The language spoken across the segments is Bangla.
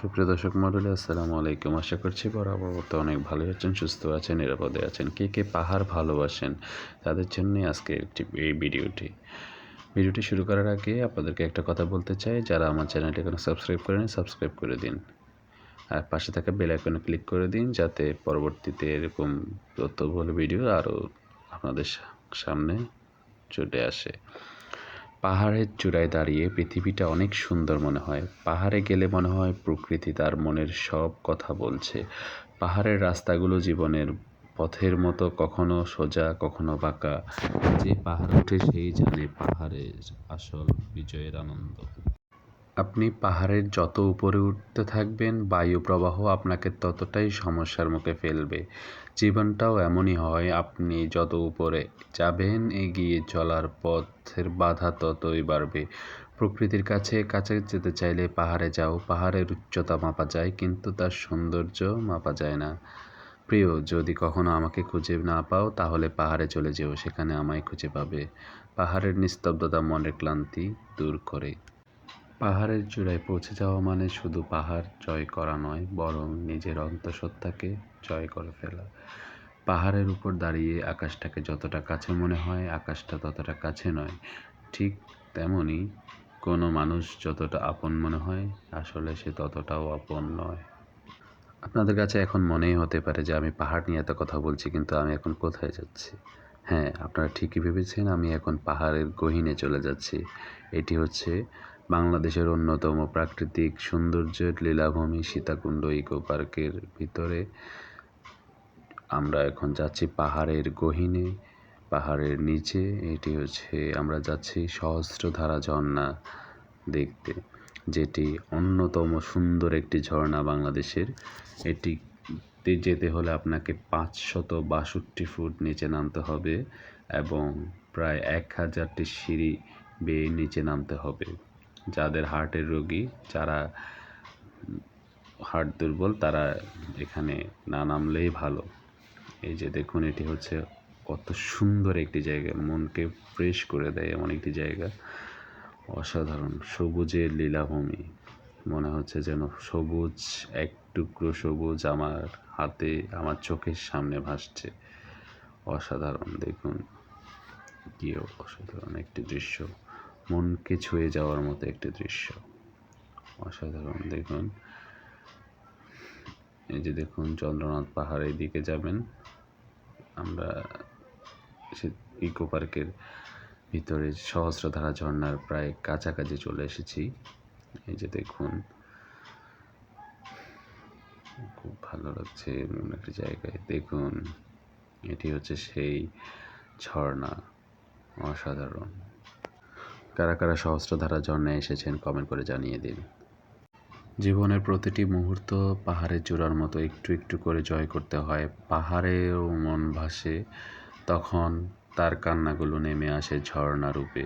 সুপ্রিয় দর্শক মন্ডলী আসসালামু আলাইকুম। আশা করছি বরাবর অনেক ভালো আছেন, সুস্থ আছেন, নিরাপদে আছেন। কে কে পাহাড় ভালোবাসেন তাদের জন্যই আজকে একটি এই ভিডিওটি। ভিডিওটি শুরু করার আগে আপনাদেরকে একটা কথা বলতে চাই, যারা আমার চ্যানেলটি এখনও সাবস্ক্রাইব করেন সাবস্ক্রাইব করে দিন। আর পাশে থাকা বেল আইকনে ক্লিক করে দিন, যাতে পরবর্তীতে এরকম তথ্যবহুল ভিডিও আরও আপনাদের সামনে চলে আসে। পাহাড়ের চূড়ায় দাঁড়িয়ে পৃথিবীটা অনেক সুন্দর মনে হয়। পাহাড়ে গেলে মনে হয় প্রকৃতি তার মনের সব কথা বলছে। পাহাড়ের রাস্তাগুলো জীবনের পথের মতো কখনো সোজা, কখনো বাঁকা। যে পাহাড় ওঠে সেই জানে পাহাড়ের আসল বিজয়ের আনন্দ। আপনি পাহাড়ের যত উপরে উঠতে থাকবেন বায়ু প্রবাহ আপনাকে ততটাই সমস্যার মুখে ফেলবে। জীবনটাও এমনই হয়, আপনি যত উপরে যাবেন, এগিয়ে চলার পথের বাধা ততই বাড়বে। প্রকৃতির কাছে কাছে যেতে চাইলে পাহাড়ে যাও। পাহাড়ের উচ্চতা মাপা যায়, কিন্তু তার সৌন্দর্য মাপা যায় না। প্রিয়, যদি কখনো আমাকে খুঁজে না পাও, তাহলে পাহাড়ে চলে যেও। সেখানে আমায় খুঁজে পাবে। পাহাড়ের নিস্তব্ধতা, মনের ক্লান্তি দূর করে। পাহাড়ের চূড়ায় পৌঁছে যাওয়া মানে শুধু পাহাড় জয় করা নয়, বরং নিজের অন্তঃসত্ত্বাকে জয় করে ফেলা। পাহাড়ের উপর দাঁড়িয়ে আকাশটাকে যতটা কাছে মনে হয়, আকাশটা ততটা কাছে নয়। ঠিক তেমনই কোনো মানুষ যতটা আপন মনে হয়, আসলে সে ততটাও আপন নয়। আপনাদের কাছে এখন মনেই হতে পারে যে আমি পাহাড় নিয়ে এত কথা বলছি, কিন্তু আমি এখন কোথায় যাচ্ছি? হ্যাঁ আপনারা ঠিকই ভেবেছেন, আমি এখন পাহাড়ের গহীনে চলে যাচ্ছি। এটি হচ্ছে বাংলাদেশের অন্যতম প্রাকৃতিক সৌন্দর্যের লীলাভূমি সীতাকুণ্ড ইকো পার্কের ভিতরে। আমরা এখন যাচ্ছি পাহাড়ের গহীনে, পাহাড়ের নিচে। এটি হচ্ছে, আমরা যাচ্ছি সহস্রধারা ঝর্ণা দেখতে, যেটি অন্যতম সুন্দর একটি ঝর্ণা বাংলাদেশের। এটিতে যেতে হলে আপনাকে পাঁচশত বাষট্টি ফুট নিচে নামতে হবে এবং প্রায় এক হাজারটি সিঁড়ি বেয়ে নিচে নামতে হবে। যাদের হার্টের রোগী, যারা হার্ট দুর্বল, তারা এখানে না নামলেই ভালো। এই যে দেখুন, এটি হচ্ছে কত সুন্দর একটি জায়গা। মনকে ফ্রেশ করে দেয় এমন একটি জায়গা। অসাধারণ, সবুজের লীলাভূমি। মনে হচ্ছে যেন সবুজ, এক টুকরো সবুজ আমার হাতে, আমার চোখের সামনে ভাসছে। অসাধারণ, দেখুন। কি অসাধারণ একটি দৃশ্য। মনকে ছুঁয়ে যাওয়ার মতো একটি দৃশ্য। অসাধারণ, দেখুন। এই যে দেখুন, চন্দ্রনাথ পাহাড়ের দিকে যাবেন। আমরা সে ইকো পার্কের ভিতরে সহস্রধারা ঝর্ণার প্রায় কাছাকাছি চলে এসেছি। এই যে দেখুন, খুব ভালো লাগছে এমন একটি জায়গায়। দেখুন, এটি হচ্ছে সেই ঝর্ণা। অসাধারণ। কারা কারা সহস্রধারা ঝর্ণায় এসেছেন কমেন্ট করে জানিয়ে দিন। জীবনের প্রতিটি মুহূর্ত পাহাড়ের চূড়ার মতো একটু একটু করে জয় করতে হয়। পাহাড়েও মন ভাসে, তখন তার কান্নাগুলো নেমে আসে ঝর্ণা রূপে।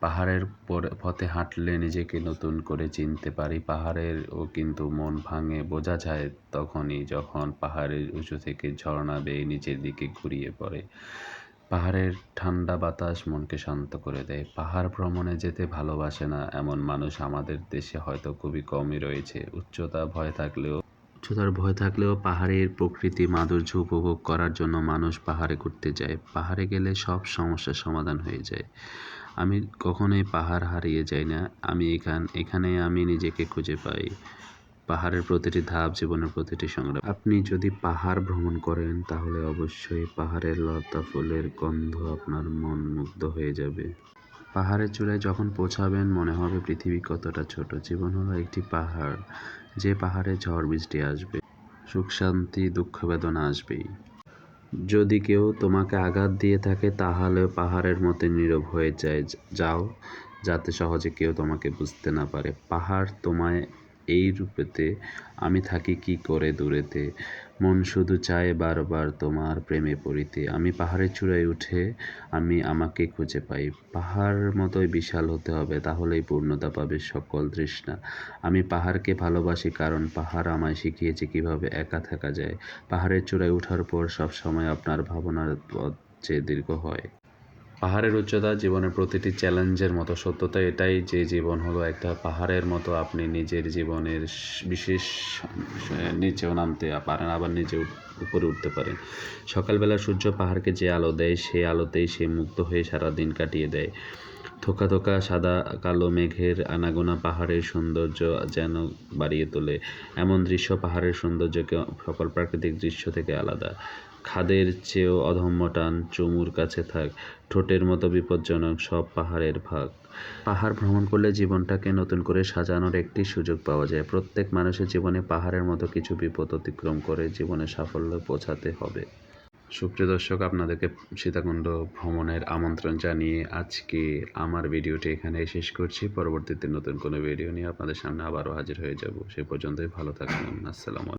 পাহাড়ের পরে, পথে হাঁটলে নিজেকে নতুন করে চিনতে পারি। পাহাড়ের ও কিন্তু মন ভাঙে, বোঝা যায় তখনই যখন পাহাড়ের উঁচু থেকে ঝর্ণা বেয়ে নিচের দিকে ঘুরিয়ে পড়ে। পাহাড়ের ঠান্ডা বাতাস মনকে শান্ত করে দেয়। পাহাড় ভ্রমণে যেতে ভালোবাসে না এমন মানুষ আমাদের দেশে হয়তো খুবই কমই রয়েছে। উচ্চতা ভয় থাকলেও, উচ্চতার ভয় থাকলেও পাহাড়ের প্রকৃতি মাধুর্য উপভোগ করার জন্য মানুষ পাহাড়ে ঘুরতে যায়। পাহাড়ে গেলে সব সমস্যার সমাধান হয়ে যায়। আমি কখনোই পাহাড় হারিয়ে যাই না। আমি এখান, এখানে আমি নিজেকে খুঁজে পাই। পাহাড়ের প্রতিটি ধাপ, জীবনের প্রতিটি সংগ্রাম আপনি যদি পাহাড় ভ্রমণ করেন, তাহলে অবশ্যই পাহাড়ের লতা ফুলের গন্ধ আপনার মন মুগ্ধ হয়ে যাবে। পাহাড়ের চূড়ায় যখন পৌঁছাবেন, মনে হবে পৃথিবী কতটা ছোট। জীবন হলো একটি পাহাড়, যে পাহাড়ে ঝড় বৃষ্টি আসবে। সুখ, শান্তি, দুঃখ, বেদনা আসবেই। যদি কেউ তোমাকে আঘাত দিয়ে থাকে, তাহলে পাহাড়ের মতো নীরব হয়ে যায়। যাও, যাতে সহজে কেউ তোমাকে বুঝতে না পারে। পাহাড় তোমায় এই রূপেতে আমি থাকি কি করে দূরেতে? মন শুধু চায় বারবার তোমার প্রেমে পড়িতে। আমি পাহাড়ের চূড়ায় উঠে আমি আমাকে খুঁজে পাই। পাহাড় মতোই বিশাল হতে হবে, তাহলেই পূর্ণতা পাবে সকল তৃষ্ণা। আমি পাহাড়কে ভালোবাসি কারণ পাহাড় আমায় শিখিয়েছে কীভাবে একা থাকা যায়। পাহাড়ের চূড়ায় ওঠার পর সব সময় আপনার ভাবনার পথ যে দীর্ঘ হয়। পাহাড়ের উচ্চতা জীবনের প্রতিটি চ্যালেঞ্জের মতো। সত্যতা এটাই যে জীবন হলো একটা পাহাড়ের মতো। আপনি নিজের জীবনের বিশেষ নিচেও নামতে পারেন, আবার নিচে উপরে উঠতে পারেন। সকালবেলা সূর্য পাহাড়কে যে আলো দেয় সেই আলোতেই সে মুক্ত হয়ে সারা দিন কাটিয়ে দেয়। থোকা থোকা সাদা কালো মেঘের আনাগোনা পাহাড়ের সৌন্দর্য যেন বাড়িয়ে তোলে। এমন দৃশ্য পাহাড়ের সৌন্দর্যকে, সকল প্রাকৃতিক দৃশ্য থেকে আলাদা। খাদের চেয়েও অধম্য টান, চুমুর কাছে থাক, ঠোঁটের মতো বিপজ্জনক সব পাহাড়ের ভাগ। পাহাড় ভ্রমণ করলে জীবনটাকে নতুন করে সাজানোর একটি সুযোগ পাওয়া যায়। প্রত্যেক মানুষের জীবনে পাহাড়ের মতো কিছু বিপদ অতিক্রম করে জীবনে সাফল্য পৌঁছাতে হবে। সুপ্রিয় দর্শক, আপনাদেরকে সীতাকুণ্ড ভ্রমণের আমন্ত্রণ জানিয়ে আজকে আমার ভিডিওটি এখানে শেষ করছি। পরবর্তীতে নতুন কোনো ভিডিও নিয়ে আপনাদের সামনে আবারও হাজির হয়ে যাব। সে পর্যন্তই ভালো থাকবেন আসসালামু